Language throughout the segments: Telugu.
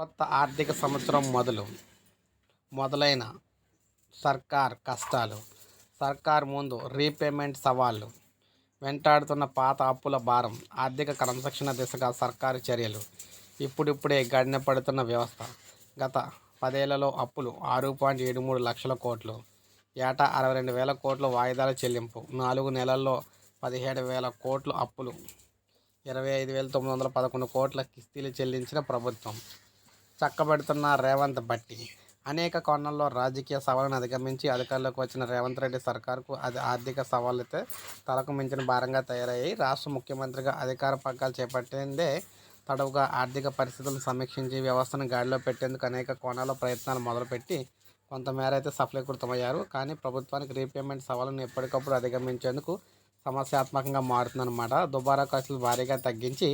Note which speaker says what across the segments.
Speaker 1: కొత్త ఆర్థిక సంవత్సరం మొదలు మొదలైన సర్కార్ కష్టాలు సర్కార్ ముందు రీపేమెంట్ సవాళ్ళు వెంటాడుతున్న పాత అప్పుల భారం ఆర్థిక క్రమశిక్షణ దిశగా సర్కారు చర్యలు ఇప్పుడిప్పుడే గడిన పడుతున్న వ్యవస్థ. గత పదేళ్ళలో అప్పులు ఆరు పాయింట్ ఏడు మూడు లక్షల కోట్లు ఏటా అరవై రెండు వేల కోట్ల వాయిదాల చెల్లింపు నాలుగు నెలల్లో పదిహేడు వేల కోట్లు అప్పులు ఇరవై ఐదు వేల తొమ్మిది వందల పదకొండు కోట్ల కిస్తీలు చెల్లించిన ప్రభుత్వం. చక్కబెడుతున్న రేవంత్ బట్టి అనేక కోణాల్లో రాజకీయ సవాళ్ళను అధిగమించి అధికారంలోకి వచ్చిన రేవంత్ రెడ్డి సర్కార్కు అది ఆర్థిక సవాళ్ళైతే తలకు మించిన భారంగా తయారయ్యాయి. రాష్ట్ర ముఖ్యమంత్రిగా అధికార పగ్గాలు చేపట్టిందే తడవుగా ఆర్థిక పరిస్థితులను సమీక్షించి వ్యవస్థను గాడిలో పెట్టేందుకు అనేక కోణాల్లో ప్రయత్నాలు మొదలుపెట్టి కొంతమేర అయితే సఫలీకృతమయ్యారు. కానీ ప్రభుత్వానికి రీపేమెంట్ సవాళ్ళను ఎప్పటికప్పుడు అధిగమించేందుకు సమస్యాత్మకంగా మారుతుందన్నమాట. దుబారా ఖర్చులు భారీగా తగ్గించి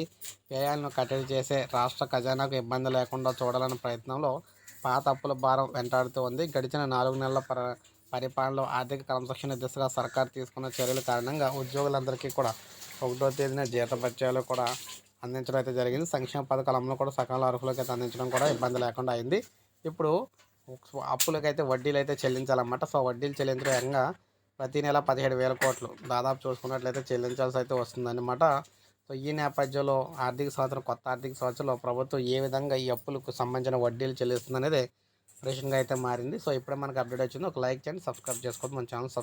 Speaker 1: వ్యయాలను కట్టడి చేసే రాష్ట్ర ఖజానాకు ఇబ్బంది లేకుండా చూడాలనే ప్రయత్నంలో పాత అప్పుల భారం వెంటాడుతూ ఉంది. గడిచిన నాలుగు నెలల పర పరిపాలనలో ఆర్థిక క్రమశిక్షణ దిశగా సర్కారు తీసుకున్న చర్యల కారణంగా ఉద్యోగులందరికీ కూడా ఒకటో తేదీన జీతపత్యాలు కూడా అందించడం అయితే జరిగింది. సంక్షేమ పథకాల అమలు కూడా సకాల అర్హులకి అయితే అందించడం కూడా ఇబ్బంది లేకుండా అయింది. ఇప్పుడు అప్పులకైతే వడ్డీలు అయితే చెల్లించాలన్నమాట. సో వడ్డీలు చెల్లించడం ఏకంగా ప్రతి నెల పదిహేడు వేల కోట్లు. దాదాపు చూసుకున్నట్లయితే చెల్లించాల్సి అయితే వస్తుందన్నమాట. సో ఈ నేపథ్యంలో ఆర్థిక సంవత్సరం కొత్త ఆర్థిక సంవత్సరంలో ప్రభుత్వం ఏ విధంగా ఈ అప్పులకు సంబంధించిన వడ్డీలు చెల్లిస్తుంది అనేది ప్రశ్నగా అయితే మారింది. సో ఇప్పుడే మనకు అప్డేట్ వచ్చింది. ఒక లైక్ చేయండి సబ్స్క్రైబ్ చేసుకోవద్దు. మన ఛానల్